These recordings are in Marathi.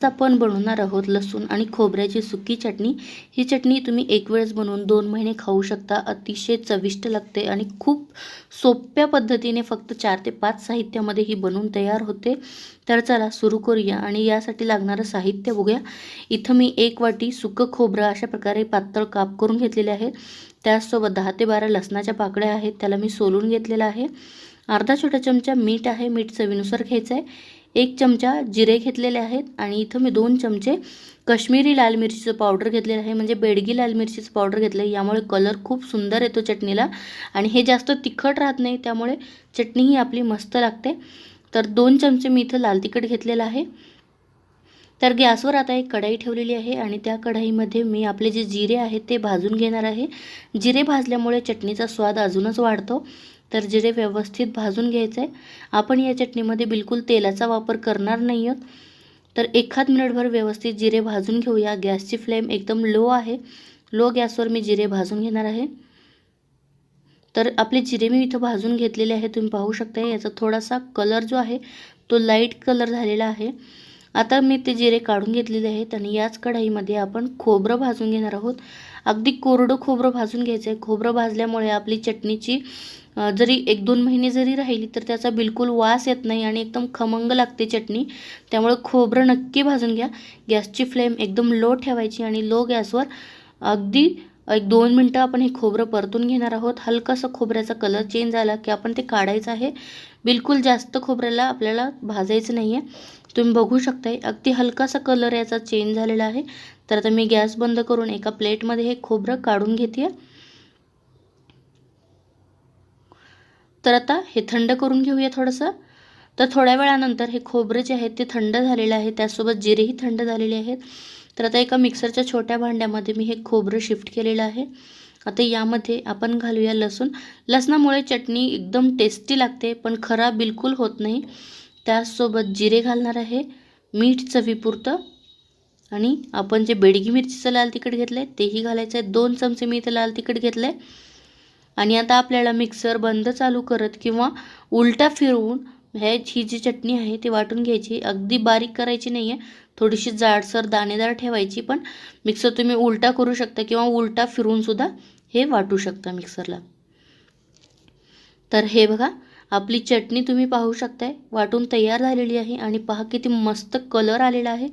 आपण बनवणार आहोत लसूण आणि खोबऱ्याची सुकी चटणी. ही चटणी तुम्ही एक वेळेस बनवून दोन महिने खाऊ शकता. अतिशय चविष्ट लागते आणि खूप सोप्या पद्धतीने फक्त चार ते पाच साहित्यामध्ये ही बनवून तयार होते. तर चला सुरू करूया आणि यासाठी लागणारं साहित्य बघूया. इथं मी एक वाटी सुकं खोबरं अशा प्रकारे पातळ काप करून घेतलेले आहे त्याचसोबत दहा ते बारा लसणाच्या पाकळ्या आहेत. त्याला मी सोलून घेतलेलं आहे. अर्धा छोटा चमचा मीठ आहे मीठ चवीनुसार घ्यायचं आहे एक चमचा जिरे घेतलेले आहेत आणि इथं मी दोन चमचे कश्मीरी लाल मिरचीचं पावडर घेतलेलं आहे. म्हणजे बेडगी लाल मिरचीचं पावडर घेतलं आहे यामुळे कलर खूप सुंदर येतो चटणीला आणि हे जास्त तिखट राहत नाही त्यामुळे चटणी ही आपली मस्त लागते. तर दोन चमचे मी इथं लाल तिखट घेतलेलं आहे. तर गॅसवर आता एक कढाई ठेवलेली आहे आणि त्या कढाईमध्ये मी आपले जे जिरे आहेत ते भाजून घेणार आहे. जिरे भाजल्यामुळे चटणीचा स्वाद अजूनच वाढतो. तर जिरे व्यवस्थित भाजून घ्यायचं आहे आपण या चटणीमध्ये बिलकुल तेलाचा वापर करणार नाही आहोत तर एखाद मिनिटभर व्यवस्थित जिरे भाजून घेऊया. गॅसची फ्लेम एकदम लो आहे. लो गॅसवर मी जिरे भाजून घेणार आहे. तर आपले जिरे मी इथं भाजून घेतलेले आहे. तुम्ही पाहू शकता याचा थोडासा कलर जो आहे तो लाइट कलर झालेला आहे. आता मी ते जिरे काढून घेतलेले आहेत आणि याच कढाईमध्ये आपण खोबरं भाजून घेणार आहोत. अगदी कोरडं खोबरं भाजून घ्यायचं आहे खोबरं भाजल्यामुळे आपली चटणीची जरी एक दोन महिने जरी राहिली तर त्याचा बिलकुल वास येत नाही आणि एकदम खमंग लागते चटणी. त्यामुळे खोबरं नक्की भाजून घ्या. गॅसची फ्लेम एकदम लो ठेवायची आणि लो गॅसवर अगदी एक दोन मिनटं आपण हे खोबरं परतून घेणार आहोत. हलकासा खोबऱ्याचा कलर चेंज झाला की आपण ते काढायचं आहे. बिलकुल जास्त खोबऱ्याला आपल्याला भाजायचं नाही आहे तुम्ही बघू शकताय अगदी हलकासा कलर याचा चेंज झालेला आहे. तर आता मी गॅस बंद करून एका प्लेटमध्ये हे खोबरं काढून घेते तर आता हे थंड करून घेऊया थोडंसं. तर थोड्या वेळानंतर हे खोबरं जे आहे ते थंड झालेलं आहे त्यासोबत जिरेही थंड झालेले आहेत. तर आता एका मिक्सरच्या छोट्या भांड्यामध्ये मी हे खोबरं शिफ्ट केलेलं आहे. आता यामध्ये आपण घालूया लसूण. लसणामुळे चटणी एकदम टेस्टी लागते पण खरा बिलकुल होत नाही. त्यासोबत जिरे घालणार आहे मीठ चवीपुरतं. आणि आपण जे बेडगी मिरचीचं लाल तिखट घेतलं आहे तेही घालायचं आहे. दोन चमचे मी इथं लाल तिखट घेतलं आहे आणि आता आपल्याला मिक्सर बंद चालू करत किंवा उलटा फिरवून ह्याची ही जी चटणी आहे ती वाटून घ्यायची. अगदी बारीक करायची नाही आहे थोडीशी जाडसर दाणेदार ठेवायची पण मिक्सर तुम्ही उलटा करू शकता किंवा उलटा फिरवूनसुद्धा हे वाटू शकता मिक्सरला. तर हे बघा आपली चटणी तुम्ही पाहू शकताय. वाटून तयार झालेली आहे आणि पहा किती मस्त कलर आलेला आहे.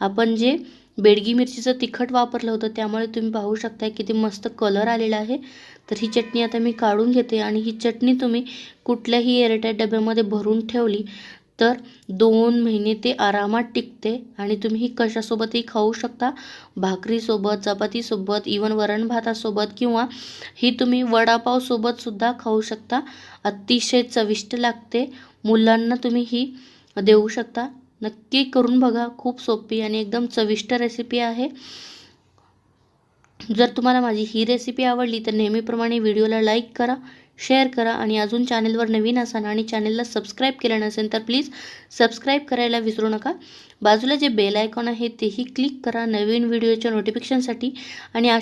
आपण जे बेडगी मिरचीचं तिखट वापरलं होतं त्यामुळे तुम्ही पाहू शकताय किती मस्त कलर आलेला आहे. तर ही चटणी आता मी काढून घेते आणि ही चटणी तुम्ही कुठल्याही एअरटाईट डब्यामध्ये भरून ठेवली तर दोन महिने ते आरामात टिकते. आणि तुम्ही ही कशासोबतही खाऊ शकता. भाकरीसोबत चपातीसोबत इवन वरण भातासोबत किंवा ही तुम्ही वडापावसोबतसुद्धा खाऊ शकता. अतिशय चविष्ट लागते. मुलांना तुम्ही ही देऊ शकता. नक्की करून बघा. खूप सोपी आणि एकदम चविष्ट रेसिपी आहे. जर तुम्हाला माझी ही रेसिपी आवडली तर नेहमीप्रमाणे व्हिडिओला लाईक करा. शेअर करा आणि अजून चॅनलवर नवीन असाल आणि चॅनलला सबस्क्राईब केलं नसेल तर प्लीज सबस्क्राईब करायला विसरू नका. बाजूला जे बेल आयकॉन आहे तेही क्लिक करा नवीन व्हिडिओच्या नोटिफिकेशनसाठी आणि अशा